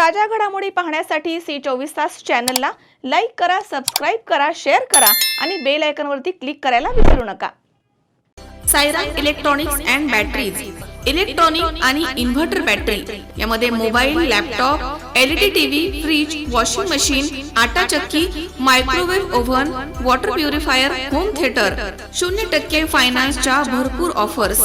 ताज्या घडामोडी पाहण्यासाठी सी चोवीस तास चॅनलला लाईक करा सबस्क्राईब करा शेअर करा आणि बेल आयकॉनवरती क्लिक करायला विसरू नका. Saira electronics and batteries electronic आणि इन्व्हर्टर बॅटरी यामध्ये mobile laptop LED TV fridge washing machine आटा चक्की microwave oven water purifier home theatre शून्य टक्के फायनान्सच्या भरपूर ऑफर्स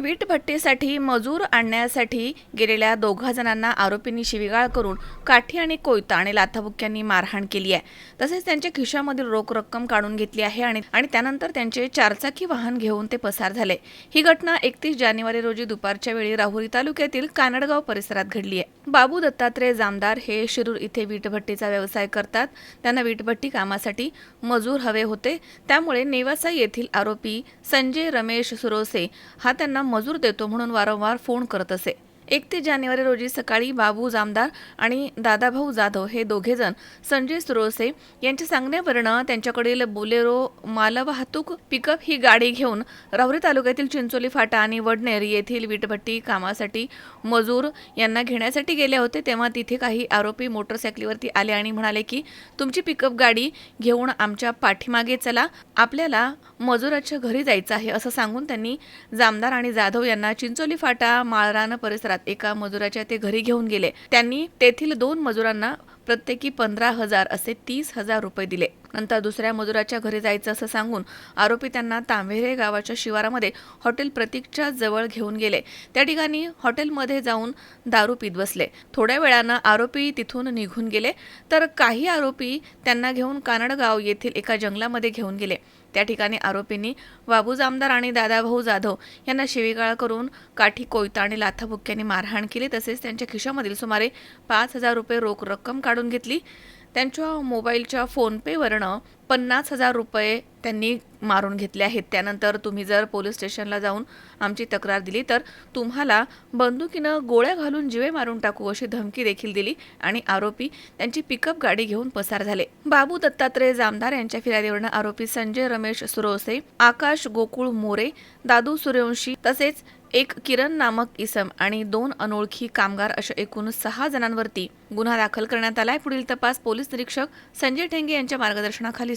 वीटभट्टीसाठी मजूर आणण्यासाठी गेलेल्या दोघा जणांना आरोपींनी शिविगाळ करून काठी आणि कोयता आणि लाथाबुक्यांनी मारहाण केली आहे. तसेच त्यांच्या खिशामधील रोख रक्कम काढून घेतली आहे आणि आणि त्यानंतर त्यांचे चारचाकी वाहन घेऊन ते पसार झाले. ही घटना एकतीस जानेवारी रोजी दुपारच्या वेळी राहुरी तालुक्यातील कानडगाव परिसरात घडली आहे. बाबू दत्तात्रय जामदार हे शिरूर इथे वीटभट्टीचा व्यवसाय करतात. त्यांना वीटभट्टी कामासाठी मजूर हवे होते. त्यामुळे नेवासा येथील आरोपी संजय रमेश सुरोसे हा त्यांना मजूर देतो म्हणून वारंवार फोन करत असे. एकतीस जानेवारी रोजी सकाळी बाबू जामदार आणि दादाभाऊ जाधव हे दोघेजण संजय सुरोसे यांच्या सांगण्यावरनं त्यांच्याकडील बोलेरो मालवाहतूक पिकअप ही गाडी घेऊन राहुरी तालुक्यातील चिंचोली फाटा आणि वडनेर येथील वीटभट्टी कामासाठी मजूर यांना घेण्यासाठी गेले होते. तेव्हा तिथे काही आरोपी मोटरसायकलीवरती आले आणि म्हणाले की तुमची पिकअप गाडी घेऊन आमच्या पाठीमागे चला. आपल्याला मजुराच्या घरी जायचं आहे असं सांगून त्यांनी जामदार आणि जाधव यांना चिंचोली फाटा माळरान परिसरात एका मजुराच्या ते घरी घेऊन गेले. त्यांनी तेथील दोन मजुरांना प्रत्येकी पंधरा हजार असे तीस हजार रुपये दिले. नंतर दुसऱ्या मजुराच्या घरी जायचं असं सांगून आरोपी त्यांना तांबेरे गावाच्या शिवारामध्ये हॉटेल प्रतीकच्या जवळ घेऊन गेले. त्या ठिकाणी हॉटेलमध्ये जाऊन दारू पीत बसले. थोड्या वेळानं आरोपी तिथून निघून गेले. तर काही आरोपी त्यांना घेऊन कानडगाव येथील एका जंगलामध्ये घेऊन गेले. त्या ठिकाणी आरोपींनी बाबू जामदार आणि दादाभाऊ जाधव यांना शिवीगाळ करून काठी कोयता आणि लाथाबुक्क्यांनी मारहाण केली. तसेच त्यांच्या खिशामधील सुमारे पाच हजार रुपये रोख रक्कम काढून घेतली. त्यांच्या मोबाईलच्या फोनपेवरनं पन्नास हजार रुपये त्यांनी मारून घेतले आहेत. त्यानंतर तुम्ही जर पोलीस स्टेशनला जाऊन आमची तक्रार दिली तर तुम्हाला बंदुकीनं गोळ्या घालून जिवे मारून टाकू अशी धमकी देखील दिली आणि आरोपी त्यांची पिकअप गाडी घेऊन पसार झाले. बाबू दत्तात्रय जामदार यांच्या फिर्यादीवरनं आरोपी संजय रमेश सुरोसे आकाश गोकुळ मोरे दादू सूर्यवंशी तसेच एक किरण नामक इसम आणि दोन अनोळखी कामगार अशा एकूण सहा जणांवरती गुन्हा दाखल करण्यात आलाय. पुढील तपास पोलीस निरीक्षक संजय ठेंगे यांच्या मार्गदर्शनाखाली